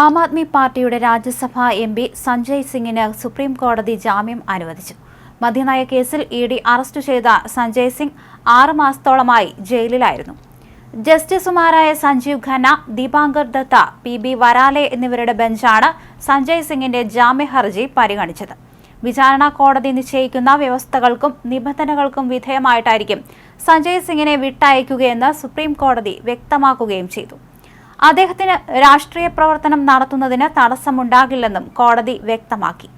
ആം ആദ്മി പാർട്ടിയുടെ രാജ്യസഭാ M P Sanjay സിംഗിന് supreme കോടതി ജാമ്യം അനുവദിച്ചു. മദ്യനയ കേസിൽ ഇ ഡി അറസ്റ്റ് ചെയ്ത സഞ്ജയ് സിംഗ് ആറുമാസത്തോളമായി ജയിലിലായിരുന്നു. ജസ്റ്റിസുമാരായ സഞ്ജീവ് ഖന്ന ദീപാങ്കർ ദത്ത പി ബി വരാലെ എന്നിവരുടെ ബെഞ്ചാണ് സഞ്ജയ് സിംഗിന്റെ ജാമ്യ ഹർജി പരിഗണിച്ചത്. വിചാരണ കോടതി നിശ്ചയിക്കുന്ന വ്യവസ്ഥകൾക്കും നിബന്ധനകൾക്കും വിധേയമായിട്ടായിരിക്കും സഞ്ജയ് സിംഗിനെ വിട്ടയക്കുകയെന്ന് സുപ്രീം കോടതി വ്യക്തമാക്കുകയും ചെയ്തു. അദ്ദേഹത്തിന് രാഷ്ട്രീയ പ്രവർത്തനം നടത്തുന്നതിന് തടസ്സമുണ്ടാകില്ലെന്നും കോടതി വ്യക്തമാക്കി.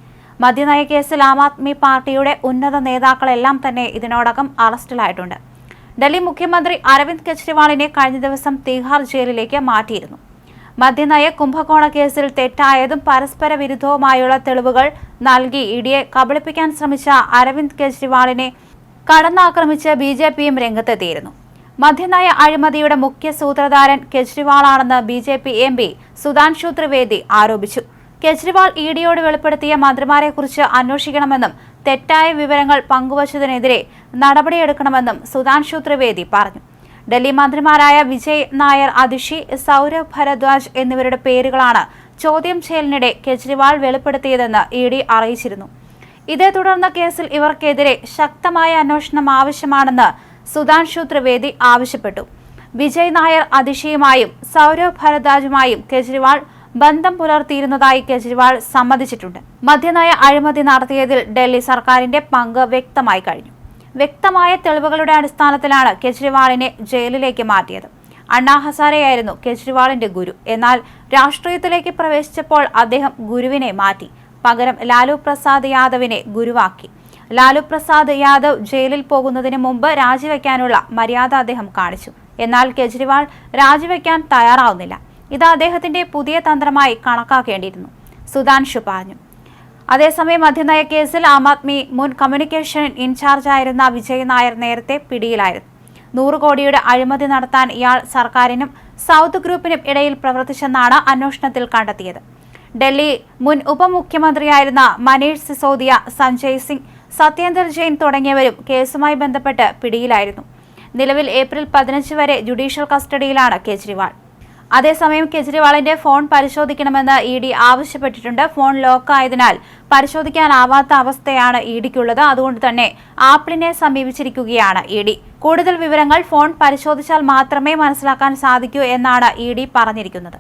മദ്യനയ കേസിൽ ആം ആദ്മി പാർട്ടിയുടെ ഉന്നത നേതാക്കളെല്ലാം തന്നെ ഇതിനോടകം അറസ്റ്റിലായിട്ടുണ്ട്. ഡൽഹി മുഖ്യമന്ത്രി അരവിന്ദ് കെജ്രിവാളിനെ കഴിഞ്ഞ ദിവസം തീഹാർ ജയിലിലേക്ക് മാറ്റിയിരുന്നു. മദ്യനയ കുംഭകോണ കേസിൽ തെറ്റായതും പരസ്പര വിരുദ്ധവുമായുള്ള തെളിവുകൾ നൽകി ഇഡിയെ കബളിപ്പിക്കാൻ ശ്രമിച്ച അരവിന്ദ് കെജ്രിവാളിനെ കടന്നാക്രമിച്ച് ബി ജെ പിയും രംഗത്തെത്തിയിരുന്നു. മദ്യനയ അഴിമതിയുടെ മുഖ്യ സൂത്രധാരൻ കെജ്രിവാളാണെന്ന് B J P M P Sudhanshu Trivedi ആരോപിച്ചു. കെജ്രിവാൾ ഇ ഡിയോട് വെളിപ്പെടുത്തിയ മന്ത്രിമാരെക്കുറിച്ച് അന്വേഷിക്കണമെന്നും തെറ്റായ വിവരങ്ങൾ പങ്കുവച്ചതിനെതിരെ നടപടിയെടുക്കണമെന്നും സുധാൻഷു ത്രിവേദി പറഞ്ഞു. ഡൽഹി മന്ത്രിമാരായ വിജയ് നായർ അതിഷി സൗരഭ് ഭരദ്വാജ് എന്നിവരുടെ പേരുകളാണ് ചോദ്യം ചെയ്യലിനിടെ കെജ്രിവാൾ വെളിപ്പെടുത്തിയതെന്ന് ഇ ഡി അറിയിച്ചിരുന്നു. ഇതേ തുടർന്ന കേസിൽ ഇവർക്കെതിരെ ശക്തമായ അന്വേഷണം ആവശ്യമാണെന്ന് സുധാൻഷു ത്രിവേദി ആവശ്യപ്പെട്ടു. വിജയ് നായർ അതിഷിയുമായും സൗരവ് ഭരദ്വാജുമായും കെജ്രിവാൾ ബന്ധം പുലർത്തിയിരുന്നതായി കെജ്രിവാൾ സമ്മതിച്ചിട്ടുണ്ട്. മദ്യനയ അഴിമതി നടത്തിയതിൽ ഡൽഹി സർക്കാരിന്റെ പങ്ക് വ്യക്തമായി കഴിഞ്ഞു. വ്യക്തമായ തെളിവുകളുടെ അടിസ്ഥാനത്തിലാണ് കെജ്രിവാളിനെ ജയിലിലേക്ക് മാറ്റിയത്. അണ്ണാ ഹസാരെയായിരുന്നു കെജ്രിവാളിന്റെ ഗുരു. എന്നാൽ രാഷ്ട്രീയത്തിലേക്ക് പ്രവേശിച്ചപ്പോൾ അദ്ദേഹം ഗുരുവിനെ മാറ്റി. പകരം ലാലു പ്രസാദ് യാദവിനെ ഗുരുവാക്കി. ലാലു പ്രസാദ് യാദവ് ജയിലിൽ പോകുന്നതിന് മുമ്പ് രാജിവെക്കാനുള്ള മര്യാദ അദ്ദേഹം കാണിച്ചു. എന്നാൽ കെജ്രിവാൾ രാജിവെക്കാൻ തയ്യാറാവുന്നില്ല. ഇത് അദ്ദേഹത്തിന്റെ പുതിയ തന്ത്രമായി കണക്കാക്കേണ്ടിയിരുന്നു. സുധാൻഷു പറഞ്ഞു. അതേസമയം മദ്യനയ കേസിൽ ആം ആദ്മി മുൻ കമ്മ്യൂണിക്കേഷൻ ഇൻചാർജായിരുന്ന വിജയ് നായർ നേരത്തെ പിടിയിലായിരുന്നു. നൂറ് കോടിയുടെ അഴിമതി നടത്താൻ ഇയാൾ സർക്കാരിനും സൗത്ത് ഗ്രൂപ്പിനും ഇടയിൽ പ്രവർത്തിച്ചെന്നാണ് അന്വേഷണത്തിൽ കണ്ടെത്തിയത്. ഡൽഹി മുൻ ഉപമുഖ്യമന്ത്രിയായിരുന്ന മനീഷ് സിസോദിയ സഞ്ജയ് സിംഗ് സത്യേന്ദർ ജെയിൻ തുടങ്ങിയവരും കേസുമായി ബന്ധപ്പെട്ട് പിടിയിലായിരുന്നു. നിലവിൽ ഏപ്രിൽ പതിനഞ്ച് വരെ ജുഡീഷ്യൽ കസ്റ്റഡിയിലാണ് കേജ്രിവാൾ. അതേസമയം കെജ്രിവാളിന്റെ ഫോൺ പരിശോധിക്കണമെന്ന് ഇ ഡി ആവശ്യപ്പെട്ടിട്ടുണ്ട്. ഫോൺ ലോക്കായതിനാൽ പരിശോധിക്കാനാവാത്ത അവസ്ഥയാണ് ഇ ഡിക്കുള്ളത്. അതുകൊണ്ട് തന്നെ ആപ്പിളിനെ സമീപിച്ചിരിക്കുകയാണ് ഇ ഡി. കൂടുതൽ വിവരങ്ങൾ ഫോൺ പരിശോധിച്ചാൽ മാത്രമേ മനസ്സിലാക്കാൻ സാധിക്കൂ എന്നാണ് ഇ ഡി പറഞ്ഞിരിക്കുന്നത്.